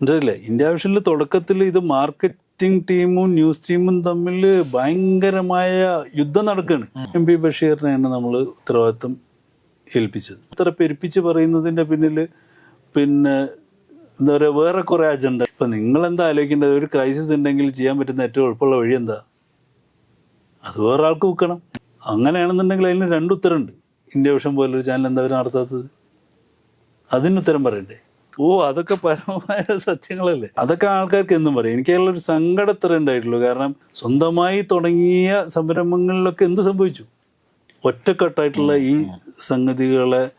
മനസ്സിലായില്ലേ ഇന്ത്യ വിഷനിൽ തുടക്കത്തിൽ ഇത് മാർക്കറ്റിംഗ് ടീമും ന്യൂസ് ടീമും തമ്മിൽ ഭയങ്കരമായ യുദ്ധം നടക്കുകയാണ് എം പി ബഷീറിനെയാണ് നമ്മൾ ഉത്തരവാദിത്വം ഏൽപ്പിച്ചത്. ഇത്ര പെരുപ്പിച്ച് പറയുന്നതിന്റെ പിന്നിൽ പിന്നെ എന്താ പറയുക വേറെ കുറെ അജണ്ട ഇപ്പൊ നിങ്ങൾ എന്താ ആലോചിക്കേണ്ടത്? ഒരു ക്രൈസിസ് ഉണ്ടെങ്കിൽ ചെയ്യാൻ പറ്റുന്ന ഏറ്റവും എളുപ്പമുള്ള വഴി എന്താ? അത് വേറെ ആൾക്ക് വെക്കണം. അങ്ങനെയാണെന്നുണ്ടെങ്കിൽ അതിന് രണ്ട് ഉത്തരമുണ്ട്. ഇന്ത്യ വിഷം പോലൊരു ചാനൽ എന്താ അവർ നടത്താത്തത്? അതിന് ഉത്തരം പറയണ്ടേ? ഓ അതൊക്കെ പരമമായ സത്യങ്ങളല്ലേ? അതൊക്കെ ആൾക്കാർക്ക് എന്നും പറയും. എനിക്കുള്ള ഒരു സങ്കടത്തര ഉണ്ടായിട്ടുള്ളൂ. കാരണം സ്വന്തമായി തുടങ്ങിയ സംരംഭങ്ങളിലൊക്കെ എന്ത് സംഭവിച്ചു? ഒറ്റക്കെട്ടായിട്ടുള്ള ഈ സംഗതികളെ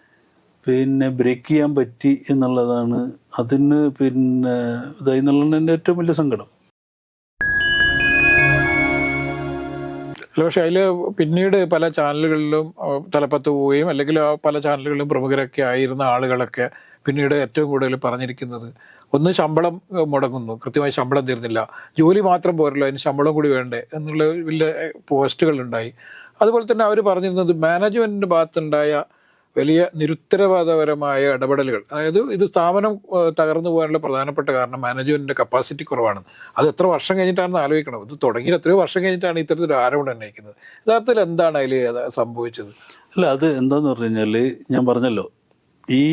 പിന്നെ ബ്രേക്ക് ചെയ്യാൻ പറ്റി എന്നുള്ളതാണ് അതിന് പിന്നെ ഇതായി എന്നുള്ളതാണ് എന്റെ ഏറ്റവും വലിയ സങ്കടം. അല്ല പക്ഷെ അതിൽ പിന്നീട് പല ചാനലുകളിലും തലപ്പത്ത് പോവുകയും അല്ലെങ്കിൽ ആ പല ചാനലുകളിലും പ്രമുഖരൊക്കെ ആയിരുന്ന ആളുകളൊക്കെ പിന്നീട് ഏറ്റവും കൂടുതൽ പറഞ്ഞിരിക്കുന്നത് ഒന്ന് ശമ്പളം മുടങ്ങുന്നു. കൃത്യമായി ശമ്പളം തരുന്നില്ല ജോലി മാത്രം പോരല്ലോ അതിന് ശമ്പളം കൂടി വേണ്ടേ എന്നുള്ള വലിയ പോസ്റ്റുകൾ ഉണ്ടായി. അതുപോലെ തന്നെ അവർ പറഞ്ഞിരുന്നത് മാനേജ്മെന്റിന്റെ ഭാഗത്തുണ്ടായ വലിയ നിരുത്തരവാദപരമായ ഇടപെടലുകൾ. അതായത് ഇത് സ്ഥാപനം തകർന്നു പോകാനുള്ള പ്രധാനപ്പെട്ട കാരണം മാനേജ്മെന്റിന്റെ കപ്പാസിറ്റി കുറവാണ്. അത് എത്ര വർഷം കഴിഞ്ഞിട്ടാണെന്ന് ആലോചിക്കണം. ഇത് തുടങ്ങി എത്രയോ വർഷം കഴിഞ്ഞിട്ടാണ് ഇത്തരത്തിലൊരു ആരോപണം ഉന്നയിക്കുന്നത്. യഥാർത്ഥത്തിൽ എന്താണ് അതിൽ സംഭവിച്ചത്? അല്ല അത് എന്താന്ന് പറഞ്ഞു കഴിഞ്ഞാൽ ഞാൻ പറഞ്ഞല്ലോ. ഈ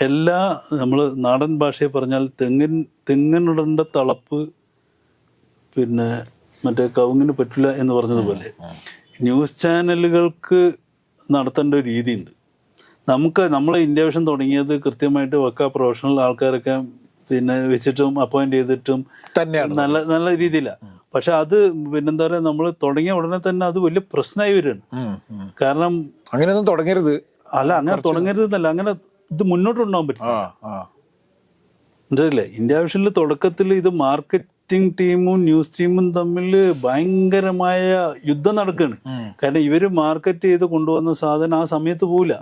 എല്ലാ നമ്മൾ നാടൻ ഭാഷയെ പറഞ്ഞാൽ തെങ്ങിൻ തെങ്ങിനുടണ്ട തളപ്പ് പിന്നെ മറ്റേ കവുങ്ങിന് പറ്റില്ല എന്ന് പറഞ്ഞതുപോലെ ന്യൂസ് ചാനലുകൾക്ക് നടത്തേണ്ട ഒരു രീതിയുണ്ട്. നമുക്ക് നമ്മൾ ഇന്ത്യ വിഷൻ തുടങ്ങിയത് കൃത്യമായിട്ട് വക്ക പ്രൊഫഷണൽ ആൾക്കാരൊക്കെ പിന്നെ വെച്ചിട്ടും അപ്പോയിന്റ് ചെയ്തിട്ടും തന്നെയാണ്. നല്ല നല്ല രീതിയിലാണ് പക്ഷെ അത് പിന്നെന്താ പറയുക നമ്മൾ തുടങ്ങിയ ഉടനെ തന്നെ അത് വലിയ പ്രശ്നമായി ഉം. കാരണം അങ്ങനെയൊന്നും തുടങ്ങരുത്. അല്ല അങ്ങനെ തുടങ്ങരുതെന്നല്ല അങ്ങനെ ഇത് മുന്നോട്ട് കൊണ്ടുപോകാൻ പറ്റും ആ ആ. മനസ്സിലായില്ലേ ഇന്ത്യ വിഷനിൽ തുടക്കത്തിൽ ഇത് മാർക്കറ്റിംഗ് ടീമും ന്യൂസ് ടീമും തമ്മിൽ ഭയങ്കരമായ യുദ്ധം നടക്കുകയാണ് കാരണം ഇവർ മാർക്കറ്റ് ചെയ്ത് കൊണ്ടുവന്ന സാധനം ആ സമയത്ത് പോവില്ല.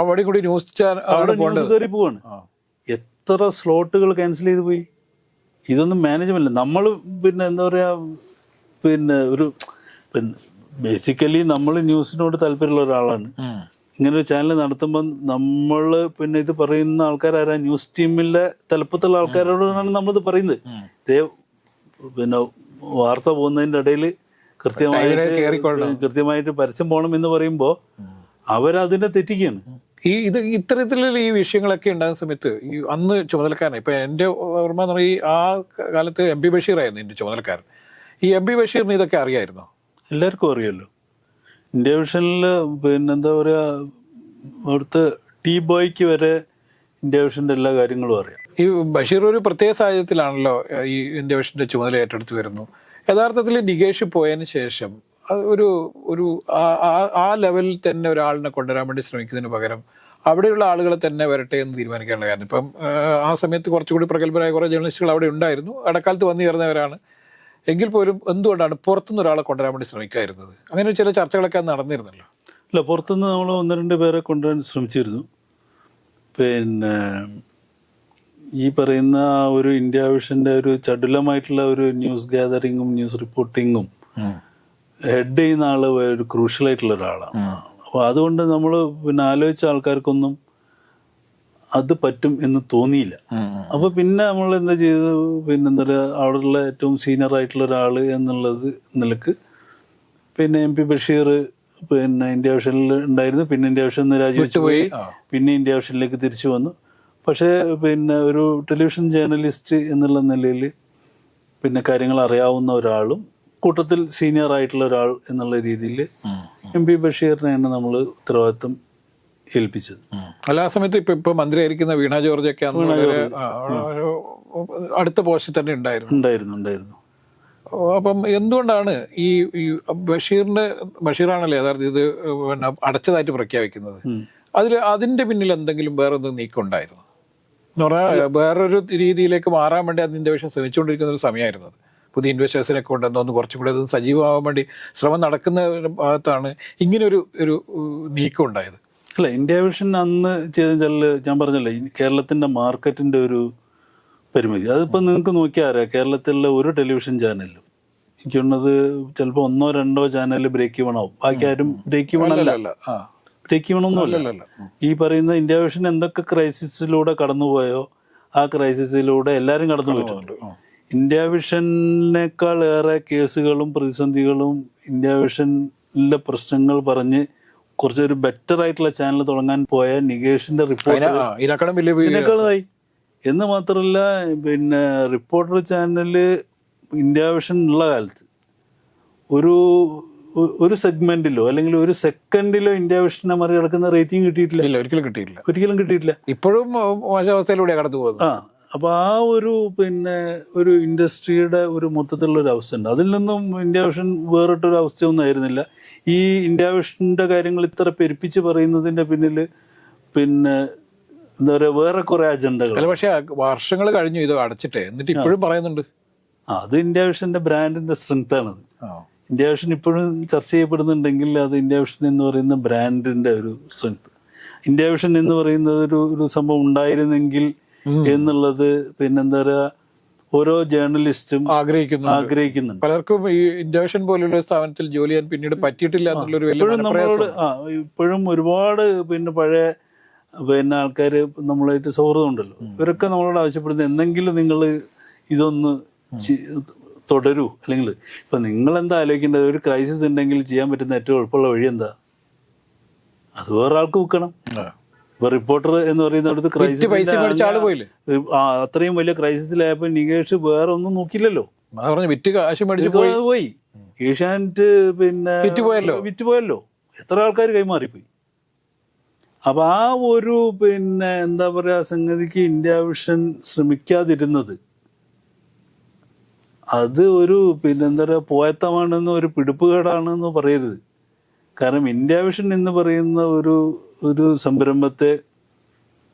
അവിടെ കൂടി ന്യൂസ് അവിടെ ന്യൂസ് കയറി പോവാണ്. എത്ര സ്ലോട്ടുകൾ ക്യാൻസൽ ചെയ്ത് പോയി? ഇതൊന്നും മാനേജ്മെന്റ് നമ്മൾ പിന്നെ എന്താ പറയാ പിന്നെ ഒരു പിന്നെ ബേസിക്കലി നമ്മൾ ന്യൂസിനോട് താല്പര്യമുള്ള ഒരാളാണ്. ഇങ്ങനെ ഒരു ചാനൽ നടത്തുമ്പോൾ നമ്മൾ പിന്നെ ഇത് പറയുന്ന ആൾക്കാരാരാ? ന്യൂസ് ടീമിലെ തലപ്പത്തുള്ള ആൾക്കാരോടാണ് നമ്മളിത് പറയുന്നത്. ഇതേ പിന്നെ വാർത്ത പോകുന്നതിന്റെ ഇടയിൽ കൃത്യമായിട്ട് കൃത്യമായിട്ട് പരസ്യം പോകണം എന്ന് പറയുമ്പോൾ അവരതിനെ തെറ്റിക്കുകയാണ്. ഈ ഇത് ഇത്തരത്തിലുള്ള ഈ വിഷയങ്ങളൊക്കെ ഉണ്ടാകുന്ന സമയത്ത് ഈ അന്ന് ചുമതലക്കാരൻ ഇപ്പൊ എന്റെ ഓർമ്മ എന്ന് പറഞ്ഞാൽ ആ കാലത്ത് എം പി ബഷീറായിരുന്നു എന്റെ ചുമതലക്കാരൻ. ഈ എം പി ബഷീറിന് ഇതൊക്കെ അറിയായിരുന്നോ? എല്ലാവർക്കും അറിയാലോ. ഇന്ത്യ വിഷനിൽ പിന്നെ എന്താ പറയാ അവിടുത്തെ ടീ ബോയ്ക്ക് വരെ ഇന്ത്യ വിഷന്റെ എല്ലാ കാര്യങ്ങളും അറിയാം. ഈ ബഷീർ ഒരു പ്രത്യേക സാഹചര്യത്തിലാണല്ലോ ഈ ഇന്ത്യ വിഷന്റെ ചുമതല ഏറ്റെടുത്ത് വരുന്നു. യഥാർത്ഥത്തിൽ നികേഷ് പോയതിന് ശേഷം ഒരു ഒരു ആ- ലെവലിൽ തന്നെ ഒരാളിനെ കൊണ്ടുവരാൻ വേണ്ടി ശ്രമിക്കുന്നതിന് പകരം അവിടെയുള്ള ആളുകളെ തന്നെ വരട്ടെ എന്ന് തീരുമാനിക്കാനുള്ള കാരണം. ഇപ്പം ആ സമയത്ത് കുറച്ചുകൂടി പ്രഗത്ഭരായ കുറേ ജേർണലിസ്റ്റുകൾ അവിടെ ഉണ്ടായിരുന്നു. ഇടക്കാലത്ത് വന്നു ചേർന്നവരാണ്. എങ്കിൽ പോലും എന്തുകൊണ്ടാണ് പുറത്തുനിന്ന് ഒരാളെ കൊണ്ടുവരാൻ വേണ്ടി ശ്രമിക്കാതിരുന്നത്? അങ്ങനെ ചില ചർച്ചകളൊക്കെ നടന്നിരുന്നല്ലോ. അല്ല പുറത്തുനിന്ന് നമ്മൾ ഒന്ന് രണ്ട് പേരെ കൊണ്ടുവരാൻ ശ്രമിച്ചിരുന്നു. പിന്നെ ഈ പറയുന്ന ഒരു ഇന്ത്യ വിഷന്റെ ഒരു ചടുലമായിട്ടുള്ള ഒരു ന്യൂസ് ഗ്യാതറിങ്ങും ന്യൂസ് റിപ്പോർട്ടിങ്ങും ഹെഡ് ചെയ്യുന്ന ആൾ ഒരു ക്രൂഷ്യൽ ആയിട്ടുള്ള ഒരാളാണ് അപ്പോൾ അതുകൊണ്ട് നമ്മൾ പിന്നെ ആലോചിച്ച ആൾക്കാർക്കൊന്നും അത് പറ്റും എന്ന് തോന്നിയില്ല. അപ്പൊ പിന്നെ നമ്മൾ എന്താ ചെയ്തു പിന്നെ എന്താ പറയുക അവിടെയുള്ള ഏറ്റവും സീനിയർ ആയിട്ടുള്ള ഒരാൾ എന്നുള്ളത് നിലയ്ക്ക് പിന്നെ എം പി ബഷീർ പിന്നെ ഇന്ത്യ വിഷനിൽ ഉണ്ടായിരുന്നു. പിന്നെ ഇന്ത്യ വിഷൻ നിന്ന് രാജിവെച്ചു പോയി പിന്നെ ഇന്ത്യ ഓഷനിലേക്ക് തിരിച്ചു വന്നു. പക്ഷേ പിന്നെ ഒരു ടെലിവിഷൻ ജേർണലിസ്റ്റ് എന്നുള്ള നിലയിൽ പിന്നെ കാര്യങ്ങൾ അറിയാവുന്ന ഒരാളും കൂട്ടത്തിൽ സീനിയർ ആയിട്ടുള്ള ഒരാൾ എന്നുള്ള രീതിയിൽ എം പി ബഷീറിനെയാണ് നമ്മൾ ഉത്തരവാദിത്വം ഏൽപ്പിച്ചത്. അല്ല ആ സമയത്ത് ഇപ്പൊ ഇപ്പൊ മന്ത്രിയായിരിക്കുന്ന വീണ ജോർജ്. ഒക്കെ അടുത്ത പോസ്റ്റിൽ തന്നെ ഉണ്ടായിരുന്നു. ഉണ്ടായിരുന്നു ഉണ്ടായിരുന്നു. അപ്പം എന്തുകൊണ്ടാണ് ഈ ഈ ബഷീറിന്റെ ബഷീറാണല്ലോ യഥാർത്ഥ ഇത് പിന്നെ അടച്ചതായിട്ട് പ്രഖ്യാപിക്കുന്നത്. അതിൽ അതിന്റെ പിന്നിൽ എന്തെങ്കിലും വേറെ എന്തെങ്കിലും നീക്കം ഉണ്ടായിരുന്നു എന്ന് പറഞ്ഞാൽ വേറൊരു രീതിയിലേക്ക് മാറാൻ വേണ്ടി അതിന്റെ വിഷയം ശ്രമിച്ചുകൊണ്ടിരിക്കുന്ന ഒരു സമയമായിരുന്നത് പുതിയ ഇൻവെസ്റ്റേഴ്സിനെ കൊണ്ടുവന്ന് ഒന്ന് കുറച്ചും കൂടി അത് സജീവമാവാൻ വേണ്ടി ശ്രമം നടക്കുന്ന ഭാഗത്താണ് ഇങ്ങനൊരു ഒരു നീക്കം ഉണ്ടായത്. അല്ല ഇന്ത്യ വിഷൻ അന്ന് ചെയ്ത വെച്ചാൽ ഞാൻ പറഞ്ഞല്ലോ കേരളത്തിന്റെ മാർക്കറ്റിന്റെ ഒരു പരിമിതി. അതിപ്പോൾ നിങ്ങൾക്ക് നോക്കിയാൽ അറിയാം കേരളത്തിലുള്ള ഒരു ടെലിവിഷൻ ചാനലും എനിക്ക് തോന്നുന്നത് ചിലപ്പോൾ ഒന്നോ രണ്ടോ ചാനൽ ബ്രേക്ക് ഈവൺ ആവും. ബാക്കി ആരും ബ്രേക്ക് ഈവൺ അല്ല. ബ്രേക്ക് ഈവൺ ഈ പറയുന്ന ഇന്ത്യ വിഷൻ എന്തൊക്കെ ക്രൈസിസിലൂടെ കടന്നുപോയോ ആ ക്രൈസിസിലൂടെ എല്ലാവരും കടന്നു പോയിട്ടുണ്ട്. ഇന്ത്യ വിഷനേക്കാൾ ഏറെ കേസുകളും പ്രതിസന്ധികളും ഇന്ത്യ വിഷനിലെ പ്രശ്നങ്ങൾ പറഞ്ഞ് കുറച്ചൊരു ബെറ്റർ ആയിട്ടുള്ള ചാനൽ തുടങ്ങാൻ പോയ നികേഷിന്റെ റിപ്പോർട്ട് ഇതിനേക്കാളും വലിയ വീ- ഇതിനേക്കാളായി എന്ന് മാത്രമല്ല പിന്നെ റിപ്പോർട്ടർ ചാനൽ ഇന്ത്യ വിഷൻ ഉള്ള കാലത്ത് ഒരു ഒരു സെഗ്മെന്റിലോ അല്ലെങ്കിൽ ഒരു സെക്കൻഡിലോ ഇന്ത്യ വിഷനെ മറികടക്കുന്ന റേറ്റിംഗ് കിട്ടിയിട്ടില്ല. ഒരിക്കലും കിട്ടിയിട്ടില്ല. ഒരിക്കലും കിട്ടിയിട്ടില്ല. ഇപ്പോഴും ആ, മോശാവസ്ഥയിലൂടെയാണ് കടന്നു പോകുന്നത് ആ അപ്പൊ ആ ഒരു പിന്നെ ഒരു ഇൻഡസ്ട്രിയുടെ ഒരു മൊത്തത്തിലുള്ള ഒരു അവസ്ഥ ഉണ്ട്. അതിൽ നിന്നും ഇന്ത്യ വിഷൻ വേറിട്ടൊരു അവസ്ഥയൊന്നും ആയിരുന്നില്ല. ഈ ഇന്ത്യ വിഷന്റെ കാര്യങ്ങൾ ഇത്ര പെരുപ്പിച്ച് പറയുന്നതിന്റെ പിന്നിൽ പിന്നെ എന്താ പറയുക വേറെ കുറെ അജണ്ടകൾ. അല്ല പക്ഷേ വർഷങ്ങൾ കഴിഞ്ഞു ഇത് അടച്ചിട്ടേ. എന്നിട്ട് ഇപ്പോഴും പറയുന്നുണ്ട്. അത് ഇന്ത്യ വിഷന്റെ ബ്രാൻഡിന്റെ സ്ട്രെങ്ത് ആണത്. ഇന്ത്യ വിഷൻ ഇപ്പോഴും ചർച്ച ചെയ്യപ്പെടുന്നുണ്ടെങ്കിൽ അത് ഇന്ത്യ വിഷൻ എന്ന് പറയുന്ന ബ്രാൻഡിന്റെ ഒരു സ്ട്രെങ്ത് ഇന്ത്യ വിഷൻ എന്ന് പറയുന്നത് ഒരു ഒരു സംഭവം ഉണ്ടായിരുന്നെങ്കിൽ എന്നുള്ളത് പിന്നെന്താ പറയാ ഓരോ ജേർണലിസ്റ്റും ആഗ്രഹിക്കുന്നു ആഗ്രഹിക്കുന്നു പലർക്കും ഈ ഇൻഡോഷൻ പോലുള്ള സ്ഥാപനത്തിൽ ജോലി ചെയ്യാൻ പിന്നീട് പറ്റിയിട്ടില്ല എന്നുള്ളൊരു ഇപ്പോഴും നമ്മളോട് ആ ഇപ്പോഴും ഒരുപാട് പിന്നെ പഴയ പിന്നെ ആൾക്കാർ നമ്മളായിട്ട് സൗഹൃദം ഉണ്ടല്ലോ ഇവരൊക്കെ നമ്മളോട് ആവശ്യപ്പെടുന്നത് എന്തെങ്കിലും നിങ്ങൾ ഇതൊന്ന് തുടരൂ. അല്ലെങ്കിൽ ഇപ്പൊ നിങ്ങൾ എന്താ ആലോചിക്കേണ്ടത്? ഒരു ക്രൈസിസ് ഉണ്ടെങ്കിൽ ചെയ്യാൻ പറ്റുന്ന ഏറ്റവും എളുപ്പമുള്ള വഴി എന്താ? അത് വേറെ ആൾക്ക് വെക്കണം റിപ്പോർട്ടർ എന്ന് പറയുന്നിടത്ത് ക്രൈസിസ് പോയില്ലേ? അത്രയും വലിയ ക്രൈസിസിലായപ്പോ നികേഷ് വേറെ ഒന്നും നോക്കില്ലല്ലോ വിറ്റ് കാശ് മേടിച്ച് പോയി. ഏഷ്യാനെറ്റ് പിന്നെ വിറ്റുപോയല്ലോ. വിറ്റുപോയല്ലോ എത്ര ആൾക്കാർ കൈമാറിപ്പോയി? അപ്പൊ ആ ഒരു പിന്നെ എന്താ പറയാ സംഗതിക്ക് ഇന്ത്യ വിഷൻ ശ്രമിക്കാതിരുന്നത് അത് ഒരു പിന്നെന്താ പറയാ പോയത്തമാണെന്ന് ഒരു പിടിപ്പുകേടാണെന്ന് പറയരുത്. കാരണം ഇന്ത്യ വിഷൻ എന്ന് പറയുന്ന ഒരു ഒരു സംരംഭത്തെ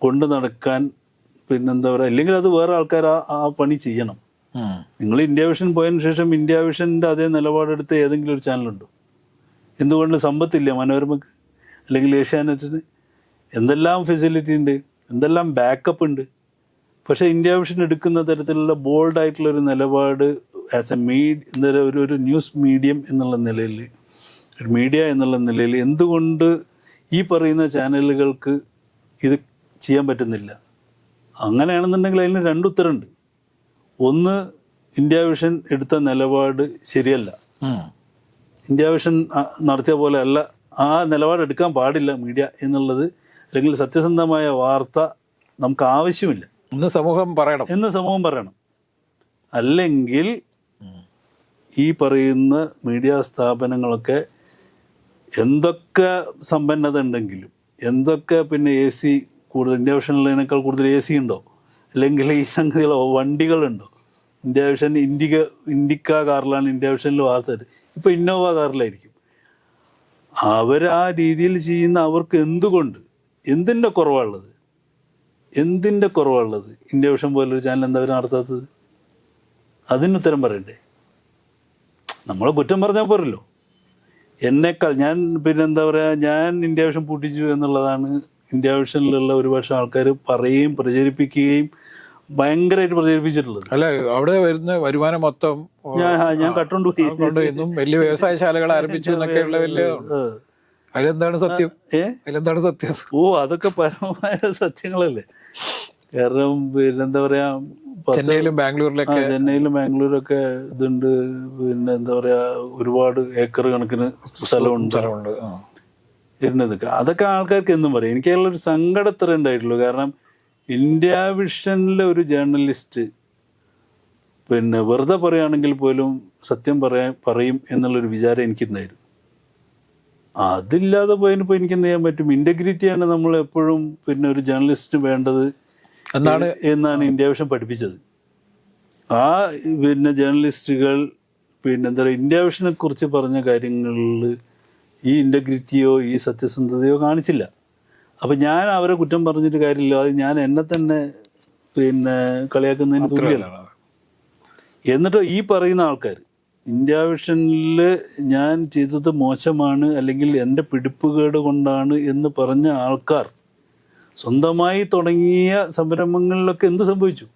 കൊണ്ടു നടക്കാൻ പിന്നെന്താ പറയുക അല്ലെങ്കിൽ അത് വേറെ ആൾക്കാർ ആ ആ പണി ചെയ്യണം. നിങ്ങൾ ഇന്ത്യ വിഷൻ പോയതിനു ശേഷം ഇന്ത്യ വിഷന്റെ അതേ നിലപാടെടുത്ത് ഏതെങ്കിലും ഒരു ചാനലുണ്ടോ? എന്തുകൊണ്ട് സമ്പത്തില്ല മനോരമക്ക്? അല്ലെങ്കിൽ ഏഷ്യാനെറ്റിന്? എന്തെല്ലാം ഫെസിലിറ്റി ഉണ്ട്? എന്തെല്ലാം ബാക്കപ്പ് ഉണ്ട്? പക്ഷേ ഇന്ത്യ വിഷൻ എടുക്കുന്ന തരത്തിലുള്ള ബോൾഡ് ആയിട്ടുള്ള ഒരു നിലപാട് ആസ് എ മീഡിയ എന്താ ഒരു ഒരു ന്യൂസ് മീഡിയം എന്നുള്ള നിലയിൽ മീഡിയ എന്നുള്ള നിലയിൽ എന്തുകൊണ്ട് ഈ പറയുന്ന ചാനലുകൾക്ക് ഇത് ചെയ്യാൻ പറ്റുന്നില്ല? അങ്ങനെയാണെന്നുണ്ടെങ്കിൽ അതിന് രണ്ട് രണ്ടുത്തരമുണ്ട് ഒന്ന് ഇന്ത്യ വിഷൻ എടുത്ത നിലപാട് ശരിയല്ല. ഇന്ത്യ വിഷൻ നടത്തിയ പോലെ അല്ല. ആ നിലപാട് എടുക്കാൻ പാടില്ല മീഡിയ എന്നുള്ളത്. അല്ലെങ്കിൽ സത്യസന്ധമായ വാർത്ത നമുക്ക് ആവശ്യമില്ല. ഇന്ന് സമൂഹം പറയണം. എന്ന് സമൂഹം പറയണം. അല്ലെങ്കിൽ ഈ പറയുന്ന മീഡിയ സ്ഥാപനങ്ങളൊക്കെ എന്തൊക്കെ സമ്പന്നത ഉണ്ടെങ്കിലും എന്തൊക്കെ പിന്നെ എ സി കൂടുതൽ ഇന്ത്യ വിഷനിലേക്കാൾ കൂടുതൽ എ സി ഉണ്ടോ? അല്ലെങ്കിൽ ഈ സംഗതികളോ വണ്ടികളുണ്ടോ? ഇന്ത്യ വിഷൻ ഇൻഡിക ഇൻഡിക്ക കാറിലാണ് ഇന്ത്യ വിഷനിൽ വാർത്തത്. ഇപ്പോൾ ഇന്നോവ കാറിലായിരിക്കും. അവർ ആ രീതിയിൽ ചെയ്യുന്ന അവർക്ക് എന്തുകൊണ്ട്? എന്തിന്റെ കുറവാണുള്ളത്? എന്തിന്റെ കുറവാണുള്ളത്? ഇന്ത്യ വിഷൻ പോലൊരു ചാനൽ എന്താ അവർ നടത്താത്തത്? അതിന് ഉത്തരം പറയണ്ടേ? നമ്മളെ കുറ്റം പറഞ്ഞാൽ പോരല്ലോ. എന്നേക്കാൾ ഞാൻ പിന്നെന്താ പറയുക ഞാൻ ഇന്ത്യ വിഷൻ പൂട്ടിച്ചു എന്നുള്ളതാണ്. ഇന്ത്യ വിഷനിലുള്ള ഒരുപക്ഷെ ആൾക്കാർ പറയുകയും പ്രചരിപ്പിക്കുകയും ഭയങ്കരമായിട്ട് പ്രചരിപ്പിച്ചിട്ടുള്ളത്. അല്ല അവിടെ വരുന്ന വരുമാനം മൊത്തം ഞാൻ ഞാൻ കട്ടുകൊണ്ടുപോയി വലിയ വ്യവസായ വലിയ വ്യവസായശാലകൾ ആരംഭിച്ചു എന്നൊക്കെയുള്ള വലിയ. അതിലെന്താണ് സത്യം? ഏ? അതിലെന്താണ് സത്യം? ഓ അതൊക്കെ പരമമായ സത്യങ്ങളല്ലേ? കാരണം പിന്നെന്താ പറയാ ചെന്നൈയിലും ബാംഗ്ലൂരിലൊക്കെ ചെന്നൈയിലും ബാംഗ്ലൂരൊക്കെ ഇതുണ്ട്. പിന്നെ എന്താ പറയാ ഒരുപാട് ഏക്കർ കണക്കിന് സ്ഥലമുണ്ട്. ഇരുന്നത് അതൊക്കെ ആൾക്കാർക്ക് എന്നും പറയും. എനിക്കുള്ള ഒരു സങ്കടത്തര ഉണ്ടായിട്ടുള്ളൂ. കാരണം ഇന്ത്യ വിഷനിലെ ഒരു ജേർണലിസ്റ്റ് പിന്നെ വെറുതെ പറയുകയാണെങ്കിൽ പോലും സത്യം പറയാൻ പറയും എന്നുള്ളൊരു വിചാരം എനിക്കുണ്ടായിരുന്നു. അതില്ലാതെ പോയതിനിപ്പോൾ എനിക്ക് എന്ത് ചെയ്യാൻ പറ്റും? ഇന്റഗ്രിറ്റിയാണ് നമ്മൾ എപ്പോഴും പിന്നെ ഒരു ജേർണലിസ്റ്റ് വേണ്ടത്. എന്നാണ് എന്നാണ് ഇന്ത്യ വിഷൻ പഠിപ്പിച്ചത്. ആ പിന്നെ ജേർണലിസ്റ്റുകൾ പിന്നെ എന്താ പറയുക ഇന്ത്യ വിഷനെ കുറിച്ച് പറഞ്ഞ കാര്യങ്ങളിൽ ഈ ഇന്റഗ്രിറ്റിയോ ഈ സത്യസന്ധതയോ കാണിച്ചില്ല. അപ്പം ഞാൻ അവരെ കുറ്റം പറഞ്ഞിട്ട് കാര്യമില്ല. അത് ഞാൻ എന്നെ തന്നെ പിന്നെ കളിയാക്കുന്നതിന് തുല്യല്ല എന്നിട്ടോ ഈ പറയുന്ന ആൾക്കാർ ഇന്ത്യ വിഷനിൽ ഞാൻ ചെയ്തത് മോശമാണ് അല്ലെങ്കിൽ എന്റെ പിടിപ്പുകേട് കൊണ്ടാണ് എന്ന് പറഞ്ഞ ആൾക്കാർ സ്വന്തമായി തുടങ്ങിയ സംരംഭങ്ങളിലൊക്കെ എന്ത് സംഭവിച്ചു?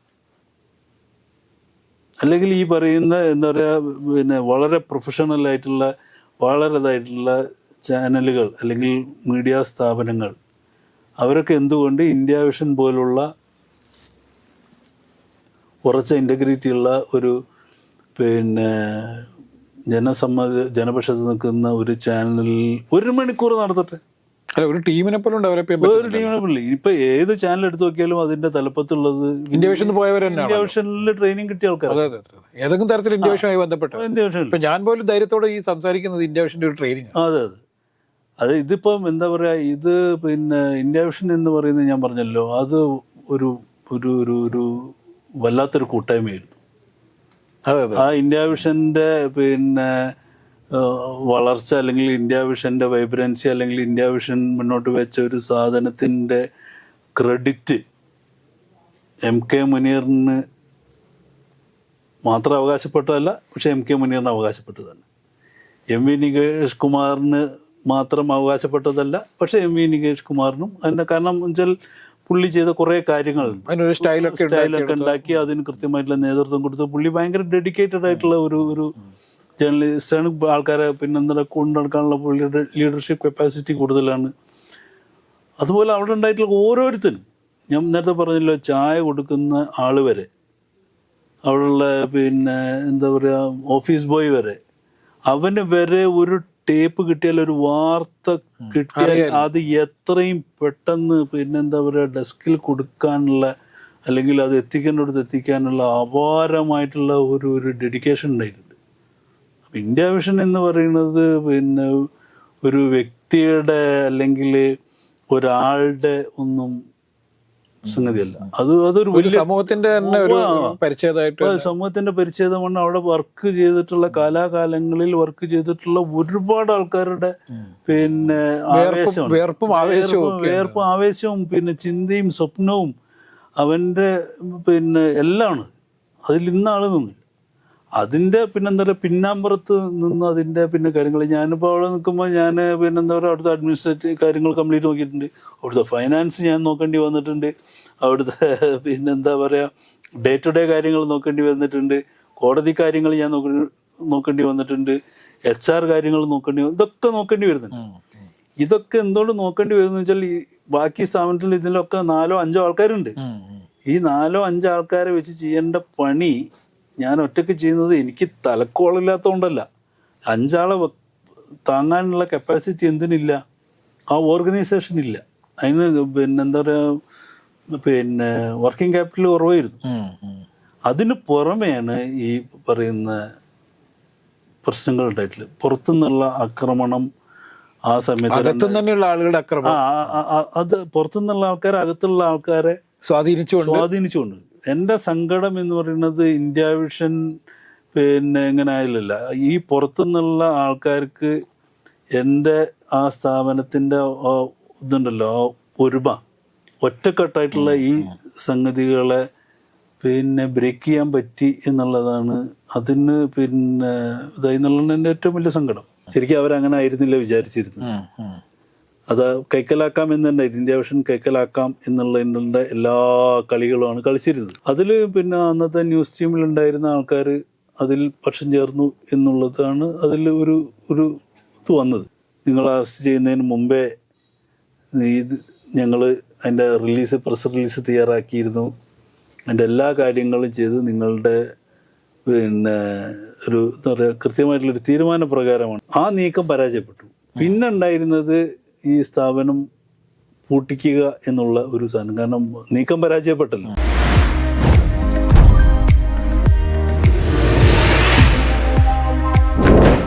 അല്ലെങ്കിൽ ഈ പറയുന്ന എന്താ പറയുക പിന്നെ വളരെ പ്രൊഫഷണൽ ആയിട്ടുള്ള വളരെ ഇതായിട്ടുള്ള ചാനലുകൾ അല്ലെങ്കിൽ മീഡിയ സ്ഥാപനങ്ങൾ അവരൊക്കെ എന്തുകൊണ്ട് ഇന്ത്യ വിഷൻ പോലുള്ള ഉറച്ച ഇന്റഗ്രിറ്റി ഉള്ള ഒരു പിന്നെ ജനസമ്മതി ജനപക്ഷത്ത് നിൽക്കുന്ന ഒരു ചാനലിൽ ഒരു മണിക്കൂർ നടത്തട്ടെ? അല്ല ഒരു ടീമിനെ പോലും ഡെവലപ്പ് ചെയ്യാൻ ഒരു ടീമിനെ പുള്ളി ഇപ്പൊ ഏത് ചാനൽ എടുത്തു നോക്കിയാലും അതിന്റെ തലപ്പത്തുള്ളത് ഇന്ത്യ വിഷൻ പോയവർ ഇന്ത്യ വിഷനിൽ ട്രെയിനിങ് കിട്ടിയ ആൾക്കാർ അതെ അതെ. ഏതെങ്കിലും തരത്തിൽ ഇന്ത്യ വിഷനുമായി ബന്ധപ്പെട്ട്. ഇന്ത്യ വിഷനിൽ ഇപ്പൊ ഞാൻ പോലും ധൈര്യത്തോടെ ഈ സംസാരിക്കുന്നത് ഇന്ത്യ വിഷന്റെ ഒരു ട്രെയിനിങ് അതെ അതെ. അത് ഇതിപ്പം എന്താ പറയാ ഇത് പിന്നെ ഇന്ത്യ വിഷൻ എന്ന് പറയുന്നത് ഞാൻ പറഞ്ഞല്ലോ അത് ഒരു ഒരു ഒരു ഒരു വല്ലാത്തൊരു കൂട്ടായ്മയായിരുന്നു. ആ ഇന്ത്യ വിഷന്റെ പിന്നെ വളർച്ച അല്ലെങ്കിൽ ഇന്ത്യ വിഷന്റെ വൈബ്രൻസി അല്ലെങ്കിൽ ഇന്ത്യ വിഷൻ മുന്നോട്ട് വെച്ച ഒരു സാധനത്തിന്റെ ക്രെഡിറ്റ് എം കെ മുനീറിന് മാത്രം അവകാശപ്പെട്ടതല്ല പക്ഷേ എം കെ മുനീറിന് അവകാശപ്പെട്ടതാണ്. എം വി നികേഷ് കുമാറിന് മാത്രം അവകാശപ്പെട്ടതല്ല പക്ഷേ എം വി നികേഷ് കുമാറിനും അതിന്റെ കാരണം വെച്ചാൽ പുള്ളി ചെയ്ത കുറേ കാര്യങ്ങൾ അതിനൊരു സ്റ്റൈലൊക്കെ സ്റ്റൈലൊക്കെ ഉണ്ടാക്കി അതിന് കൃത്യമായിട്ടുള്ള നേതൃത്വം കൊടുത്ത് പുള്ളി ഭയങ്കര ഡെഡിക്കേറ്റഡ് ആയിട്ടുള്ള ഒരു ഒരു ജേർണലിസ്റ്റാണ് ആൾക്കാരെ പിന്നെ എന്താ കൊണ്ടു നടക്കാനുള്ള പുള്ളിയുടെ ലീഡർഷിപ്പ് കപ്പാസിറ്റി കൂടുതലാണ്. അതുപോലെ അവിടെ ഉണ്ടായിട്ടുള്ള ഓരോരുത്തരും ഞാൻ നേരത്തെ പറഞ്ഞല്ലോ ചായ കൊടുക്കുന്ന ആൾ വരെ അവിടെയുള്ള പിന്നെ എന്താ പറയുക ഓഫീസ് ബോയ് വരെ അവന് വരെ ഒരു ടേപ്പ് കിട്ടിയാൽ ഒരു വാർത്ത കിട്ടിയാൽ അത് എത്രയും പെട്ടെന്ന് പിന്നെ എന്താ പറയുക ഡെസ്കിൽ കൊടുക്കാനുള്ള അല്ലെങ്കിൽ അത് എത്തിക്കേണ്ടടുത്ത് എത്തിക്കാനുള്ള അപാരമായിട്ടുള്ള ഒരു ഒരു ഡെഡിക്കേഷൻ അപ്പം ഇന്ത്യ വിഷൻ എന്ന് പറയുന്നത് പിന്നെ ഒരു വ്യക്തിയുടെ അല്ലെങ്കിൽ ഒരാളുടെ ഒന്നും സംഗതിയല്ല. അത് അതൊരു സമൂഹത്തിന്റെ തന്നെ ഒരു പരിചയമായിട്ട് സമൂഹത്തിന്റെ പരിച്ഛേദമാണ്. അവിടെ വർക്ക് ചെയ്തിട്ടുള്ള കാലാകാലങ്ങളിൽ വർക്ക് ചെയ്തിട്ടുള്ള ഒരുപാട് ആൾക്കാരുടെ പിന്നെ ആവേശമാണ്. വേർപ്പും ആവേശവും വേർപ്പും- ആവേശവും പിന്നെ ചിന്തയും സ്വപ്നവും അവന്റെ പിന്നെ എല്ലാമാണ്. അതിൽ ഇന്ന ആൾ പിന്നെന്താ പറയുക പിന്നാമ്പുറത്ത് നിന്ന് അതിന്റെ പിന്നെ കാര്യങ്ങൾ ഞാനിപ്പോൾ അവിടെ നിൽക്കുമ്പോൾ ഞാൻ പിന്നെന്താ പറയുക അവിടുത്തെ അഡ്മിനിസ്ട്രേറ്റീവ് കാര്യങ്ങൾ കംപ്ലീറ്റ് നോക്കിയിട്ടുണ്ട്. അവിടുത്തെ ഫൈനാൻസ് ഞാൻ നോക്കേണ്ടി വന്നിട്ടുണ്ട്. അവിടുത്തെ പിന്നെ എന്താ പറയുക ഡേ ടു ഡേ കാര്യങ്ങൾ നോക്കേണ്ടി വന്നിട്ടുണ്ട്. കോടതി കാര്യങ്ങൾ ഞാൻ നോക്കേണ്ടി നോക്കേണ്ടി വന്നിട്ടുണ്ട്. എച്ച് ആർ കാര്യങ്ങൾ നോക്കേണ്ടി ഇതൊക്കെ നോക്കേണ്ടി വരുന്നുണ്ട്. ഇതൊക്കെ എന്തുകൊണ്ട് നോക്കേണ്ടി വരുന്നു വെച്ചാൽ ഈ ബാക്കി സ്ഥാപനത്തിൽ ഇതിലൊക്കെ നാലോ അഞ്ചോ ആൾക്കാരുണ്ട്. ഈ നാലോ അഞ്ചോ ആൾക്കാരെ വെച്ച് ചെയ്യേണ്ട പണി ഞാൻ ഒറ്റയ്ക്ക് ചെയ്യുന്നത് എനിക്ക് തലക്കോളില്ലാത്തതുകൊണ്ടല്ല അഞ്ചാളെ താങ്ങാനുള്ള കപ്പാസിറ്റി എന്തിനില്ല? ആ ഓർഗനൈസേഷൻ ഇല്ല. അതിന് പിന്നെ എന്താ പറയുക പിന്നെ വർക്കിംഗ് ക്യാപിറ്റൽ കുറവായിരുന്നു. അതിന് പുറമെയാണ് ഈ പറയുന്ന പ്രശ്നങ്ങൾ ഉണ്ടായിട്ടുള്ളത് പുറത്തുനിന്നുള്ള ആക്രമണം ആ സമയത്ത് തന്നെയുള്ള ആളുകളുടെ ആക്രമണം. അത് പുറത്തുനിന്നുള്ള ആൾക്കാർ അകത്തുള്ള ആൾക്കാരെ സ്വാധീനിച്ചുകൊണ്ട്? സ്വാധീനിച്ചുകൊണ്ട്. എന്റെ സങ്കടം എന്ന് പറയുന്നത് ഇന്ത്യ വിഷൻ പിന്നെ എങ്ങനെ ആയില്ലല്ല. ഈ പുറത്തുനിന്നുള്ള ആൾക്കാർക്ക് എന്റെ ആ സ്ഥാപനത്തിന്റെ ഇതുണ്ടല്ലോ ഒരുമ ഒറ്റക്കെട്ടായിട്ടുള്ള ഈ സംഗതികളെ പിന്നെ ബ്രേക്ക് ചെയ്യാൻ പറ്റി എന്നുള്ളതാണ് അതിന് പിന്നെ ഇതായി എന്നുള്ളതാണ് എന്റെ ഏറ്റവും വലിയ സങ്കടം. ശരിക്കും അവരങ്ങനെ ആയിരുന്നില്ല വിചാരിച്ചിരുന്നത്. ഉം. അത് കൈക്കലാക്കാം എന്ന് തന്നെ ഇന്ത്യ വിഷൻ കൈക്കലാക്കാം എന്നുള്ളതിന്റെ എല്ലാ കളികളുമാണ് കളിച്ചിരുന്നത്. അതിൽ പിന്നെ അന്നത്തെ ന്യൂസ് ടീമിൽ ഉണ്ടായിരുന്ന ആൾക്കാർ അതിൽ പക്ഷം ചേർന്നു എന്നുള്ളതാണ് അതിൽ ഒരു ഒരു ഇത് വന്നത്. നിങ്ങൾ അറസ്റ്റ് ചെയ്യുന്നതിന് മുമ്പേ ഇത് ഞങ്ങൾ അതിന്റെ റിലീസ് പ്രസ് റിലീസ് തയ്യാറാക്കിയിരുന്നു. അതിന്റെ എല്ലാ കാര്യങ്ങളും ചെയ്ത് നിങ്ങളുടെ പിന്നെ ഒരു എന്താ പറയുക കൃത്യമായിട്ടുള്ളൊരു തീരുമാനപ്രകാരമാണ്. ആ നീക്കം പരാജയപ്പെട്ടു. പിന്നെ ഉണ്ടായിരുന്നത് ഈ സ്ഥാപനം പൂട്ടിക്കുക എന്നുള്ള ഒരു സാധനം. കാരണം നീക്കം പരാജയപ്പെട്ടല്ലോ.